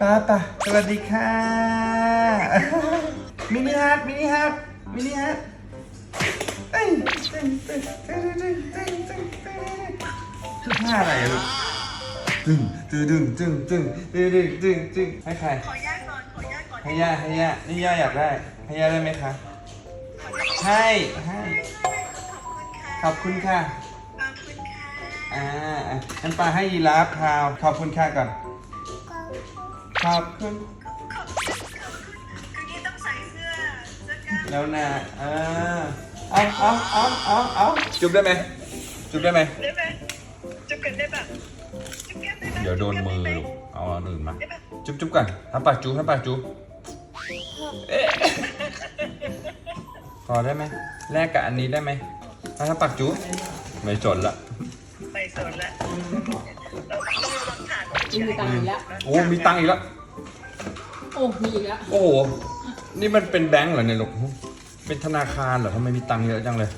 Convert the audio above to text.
ป้าป้าสวัสดีค่ะมินิฮัทมินิฮัทมินิฮัทเอ้ยตึ้งตึ้งตึ้งตึ้งตึ้งตึ้งตึ้งคือท่าอะไรลูกตึงตึงตึงตึงตึงตึงตึงตึงตึงให้ใครขออนุญาก่อนขออนุญาก่อนให้ย่าให้ย่านี่ย่าอยากได้ให้ย่าได้ไหมคะให้ให้ขอบคุณค่ะขอบคุณค่ะ อบคุณค่ะอ่าอะงั้นปลาให้ยีราฟคราวขอบคุณค่ะก่อนขอบคุณขอบคุณขอบคุณคืนนี้ต้องใส่เสื้อเสื้อกล้ามแล้วนะอ่าเอาเอาเอาเอาเอาจุ๊บได้ไหมจุ๊บได้ไหมได้ไหมจุ๊บกันได้ปะจุ๊บแก้มได้ปะเดี๋ยวโดนมือลูกเอาอันอื่นมาจุ๊บจุ๊บก่อนทำปากจุ๊บทำปากจุ๊บเอ๊ะพอได้ไหมแลกกับอันนี้ได้ไหมเอาทำปากจุ๊บไม่สนละ ไปสนแล้วเราต้องระวังฐานมีตังค์อีกแล้วโอ้มีตังค์อีกแล้ว โอ้มีอีกแล้วโอ้โหนี่มันเป็นแบงก์เหรอเนี่ยลูกเป็นธนาคารเหรอทำไมมีตังค์เยอะจังเลย